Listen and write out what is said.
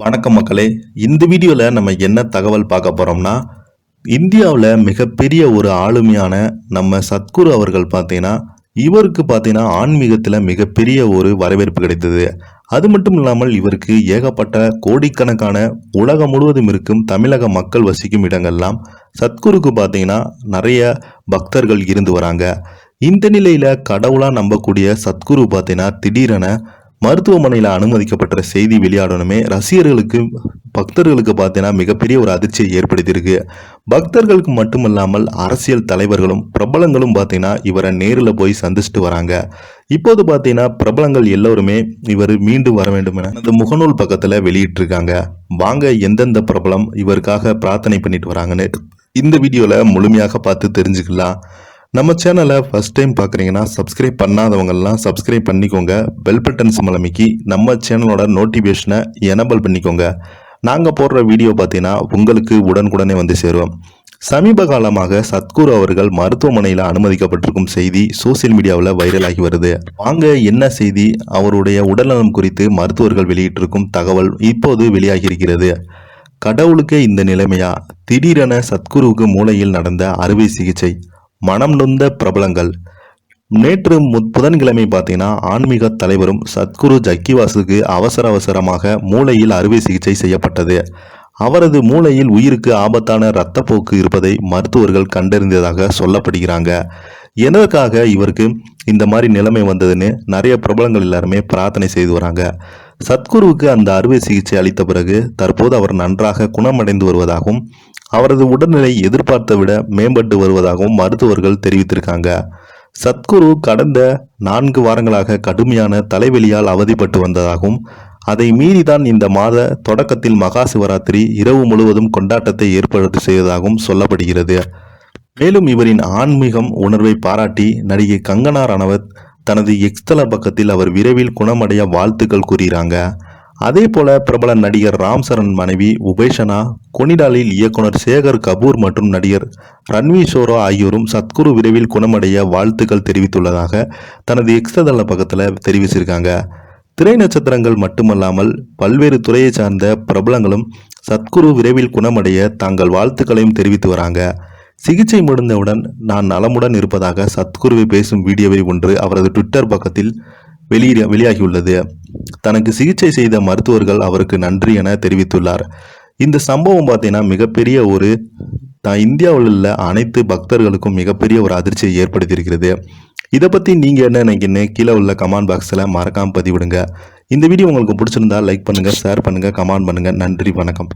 வணக்கம் மக்களே. இந்த வீடியோவில் நம்ம என்ன தகவல் பார்க்க போகிறோம்னா இந்தியாவில் மிகப்பெரிய ஒரு ஆளுமையான நம்ம சத்குரு அவர்கள் பார்த்தீங்கன்னா இவருக்கு பார்த்தீங்கன்னா ஆன்மீகத்தில் மிகப்பெரிய ஒரு வரவேற்பு கிடைத்தது. அது மட்டும் இல்லாமல் இவருக்கு ஏகப்பட்ட கோடிக்கணக்கான உலகம் முழுவதும் இருக்கும் தமிழக மக்கள் வசிக்கும் இடங்கள்லாம் சத்குருக்கு பார்த்தீங்கன்னா நிறைய பக்தர்கள் இருந்து வராங்க. இந்த நிலையில் கடவுளாக நம்பக்கூடிய சத்குரு பார்த்தீங்கன்னா திடீரென மருத்துவமனையில் அனுமதிக்கப்பட்ட செய்தி வெளியாடணுமே ரசிகர்களுக்கு பக்தர்களுக்கு பார்த்தீங்கன்னா மிகப்பெரிய ஒரு அதிர்ச்சியை ஏற்படுத்தியிருக்கு. பக்தர்களுக்கு மட்டுமல்லாமல் அரசியல் தலைவர்களும் பிரபலங்களும் பார்த்தீங்கன்னா இவரை நேரில் போய் சந்திச்சுட்டு வராங்க. இப்போது பார்த்தீங்கன்னா பிரபலங்கள் எல்லோருமே இவர் மீண்டும் வர வேண்டும் என அந்த முகநூல் பக்கத்தில் வெளியிட்டிருக்காங்க. வாங்க எந்தெந்த பிரபலம் இவருக்காக பிரார்த்தனை பண்ணிட்டு வராங்கன்னு இந்த வீடியோவில் முழுமையாக பார்த்து தெரிஞ்சுக்கலாம். நம்ம சேனலை ஃபஸ்ட் டைம் பார்க்குறீங்கன்னா சப்ஸ்கிரைப் பண்ணாதவங்கெல்லாம் சப்ஸ்கிரைப் பண்ணிக்கோங்க. பெல் பட்டன் சிம்மலமைக்கி நம்ம சேனலோட நோட்டிஃபிகேஷனை எனபிள் பண்ணிக்கோங்க. நாங்கள் போடுற வீடியோ பார்த்தீங்கன்னா உங்களுக்கு உடனுக்குடனே வந்து சேருவோம் சமீப காலமாக சத்குரு அவர்கள் மருத்துவமனையில் அனுமதிக்கப்பட்டிருக்கும் செய்தி சோசியல் மீடியாவில் வைரலாகி வருது. வாங்க என்ன செய்தி? அவருடைய உடல்நலம் குறித்து மருத்துவர்கள் வெளியிட்டிருக்கும் தகவல் இப்போது வெளியாகியிருக்கிறது. கடவுளுக்கே இந்த நிலைமையா? திடீரென சத்குருவுக்கு மூளையில் நடந்த அறுவை சிகிச்சை. மனம் நொந்த பிரபலங்கள். நேற்று மு- புதன்கிழமை பார்த்தீங்கன்னா ஆன்மீக தலைவரும் சத்குரு ஜக்கிவாசுக்கு அவசர அவசரமாக மூளையில் அறுவை சிகிச்சை செய்யப்பட்டது. அவரது மூளையில் உயிருக்கு ஆபத்தான இரத்தப்போக்கு இருப்பதை மருத்துவர்கள் கண்டறிந்ததாக சொல்லப்படுகிறாங்க. எதற்காக இவருக்கு இந்த மாதிரி நிலைமை வந்ததுன்னு நிறைய பிரபலங்கள் எல்லாருமே பிரார்த்தனை செய்து வராங்க. சத்குருவுக்கு அந்த அறுவை சிகிச்சை அளித்த பிறகு தற்போது அவர் நன்றாக குணமடைந்து வருவதாகவும் அவரது உடல்நிலை எதிர்பார்த்தை விட மேம்பட்டு வருவதாகவும் மருத்துவர்கள் தெரிவித்திருக்காங்க. சத்குரு கடந்த நான்கு வாரங்களாக கடுமையான தலைவலியால் அவதிப்பட்டு வந்ததாகவும் அதை மீறிதான் இந்த மாத தொடக்கத்தில் மகா சிவராத்திரி இரவு முழுவதும் கொண்டாட்டத்தை ஏற்படுத்தி செய்ததாகவும் சொல்லப்படுகிறது. மேலும் இவரின் ஆன்மீகம் உணர்வை பாராட்டி நடிகை கங்கனா ரணவத் தனது எக்ஸ்தல பக்கத்தில் அவர் விரைவில் குணமடைய வாழ்த்துக்கள் கூறுகிறாங்க. அதே போல பிரபல நடிகர் ராம் சரண் மனைவி உபேஷனா கொனிடாலில் இயக்குனர் சேகர் கபூர் மற்றும் நடிகர் ரன்வீர் ஷோரா ஆகியோரும் சத்குரு விரைவில் குணமடைய வாழ்த்துக்கள் தெரிவித்துள்ளதாக தனது எக்ஸ்தள பக்கத்தில் தெரிவிச்சிருக்காங்க. திரை நட்சத்திரங்கள் மட்டுமல்லாமல் பல்வேறு துறையை சார்ந்த பிரபலங்களும் சத்குரு விரைவில் குணமடைய தங்கள் வாழ்த்துக்களையும் தெரிவித்து வராங்க. சிகிச்சை முடிந்தவுடன் நான் நலமுடன் இருப்பதாக சத்குருவை பேசும் வீடியோவை ஒன்று அவரது ட்விட்டர் பக்கத்தில் வெளியே வெளியாகியுள்ளது. தனக்கு சிகிச்சை செய்த மருத்துவர்கள் அவருக்கு நன்றி என தெரிவித்துள்ளார். இந்த சம்பவம் பார்த்தீங்கன்னா மிகப்பெரிய ஒரு தான் இந்தியாவில் உள்ள அனைத்து பக்தர்களுக்கும் மிகப்பெரிய ஒரு அதிர்ச்சியை ஏற்படுத்தியிருக்கிறது. இதை பற்றி நீங்கள் என்ன நினைக்கிறீங்க கீழே உள்ள கமெண்ட் பாக்ஸில் மறக்காமல் பதிவிடுங்க. இந்த வீடியோ உங்களுக்கு பிடிச்சிருந்தா லைக் பண்ணுங்கள் ஷேர் பண்ணுங்கள் கமெண்ட் பண்ணுங்கள் நன்றி வணக்கம்.